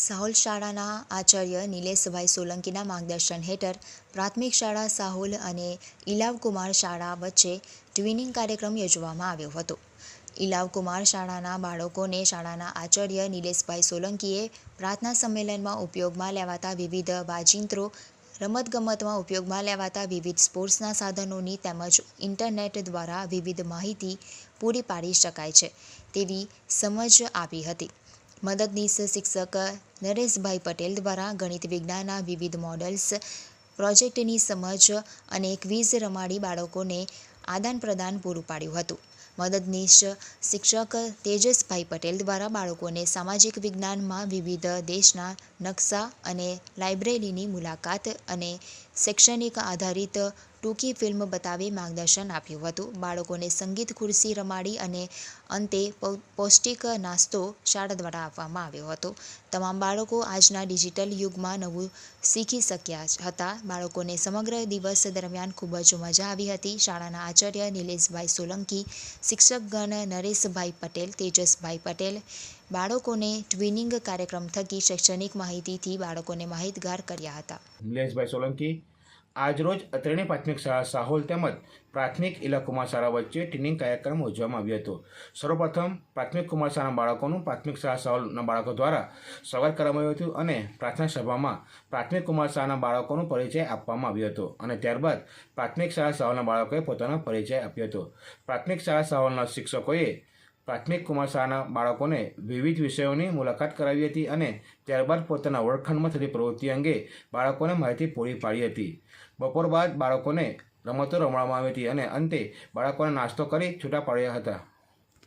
સાહોલ શાળાના આચાર્ય નિલેશભાઈ સોલંકીના માર્ગદર્શન હેઠળ પ્રાથમિક શાળા સાહોલ અને ઇલાવકુમાર શાળા વચ્ચે ટ્વિનિંગ કાર્યક્રમ યોજવામાં આવ્યો હતો. ઇલાવકુમાર શાળાના બાળકોને શાળાના આચાર્ય નિલેશભાઈ સોલંકીએ પ્રાર્થના સંમેલનમાં ઉપયોગમાં લેવાતા વિવિધ વાજિંત્રો, રમતગમતમાં ઉપયોગમાં લેવાતા વિવિધ સ્પોર્ટ્સના સાધનોની તેમજ ઇન્ટરનેટ દ્વારા વિવિધ માહિતી પૂરી પાડી શકાય છે તેવી સમજ આપી હતી. મદદનીશ શિક્ષક નરેશભાઈ પટેલ દ્વારા ગણિત વિજ્ઞાનના વિવિધ મોડલ્સ પ્રોજેક્ટની સમજ અને ક્વિઝ રમાડી બાળકોને આદાન પ્રદાન પૂરું પાડ્યું હતું. મદદનીશ શિક્ષક તેજસભાઈ પટેલ દ્વારા બાળકોને સામાજિક વિજ્ઞાનમાં વિવિધ દેશના નકશા અને લાઇબ્રેરીની મુલાકાત અને શૈક્ષણિક આધારિત ટૂંકી ફિલ્મ બતાવી માર્ગદર્શન આપ્યું હતું. બાળકોને સંગીત, ખુરશી, રમાડી અને અંતે પૌષ્ટિક નાસ્તો શાળા દ્વારા આપવામાં આવ્યો હતો. તમામ બાળકો આજના ડિજિટલ યુગમાં નવું શીખી શક્યા હતા. બાળકોને સમગ્ર દિવસ દરમિયાન ખૂબ જ મજા આવી હતી. શાળાના આચાર્ય નિલેશભાઈ સોલંકી, શિક્ષકગણ નરેશભાઈ પટેલ, તેજસભાઈ પટેલ, બાળકોને ટ્વિનિંગ કાર્યક્રમ થકી શૈક્ષણિક માહિતીથી બાળકોને માહિતગાર કર્યા હતા. નિલેશભાઈ સોલંકી આજરોજ અત્રેની પ્રાથમિક શાળા સાહોલ તેમજ પ્રાથમિક ઇલા કુમાર શાળા વચ્ચે ટ્રેનિંગ કાર્યક્રમ યોજવામાં આવ્યો હતો. સર્વપ્રથમ પ્રાથમિક કુમાર શાળાના બાળકોનું પ્રાથમિક શાળા સાહોલના બાળકો દ્વારા સ્વાગત કરવામાં આવ્યું હતું અને પ્રાર્થના સભામાં પ્રાથમિક કુમાર શાળાના બાળકોનો પરિચય આપવામાં આવ્યો હતો અને ત્યારબાદ પ્રાથમિક શાળા સાહોલના બાળકોએ પોતાનો પરિચય આપ્યો હતો. પ્રાથમિક શાળા સાહોલના શિક્ષકોએ પ્રાથમિક કુમાર શાળાના બાળકોને વિવિધ વિષયોની મુલાકાત કરાવી હતી અને ત્યારબાદ પોતાના વર્ગખંડમાં થતી પ્રવૃત્તિ અંગે બાળકોને માહિતી પૂરી પાડી હતી. બપોર બાદ બાળકોને રમતો રમાડવામાં આવી હતી અને અંતે બાળકોને નાસ્તો કરી છૂટા પાડ્યા હતા.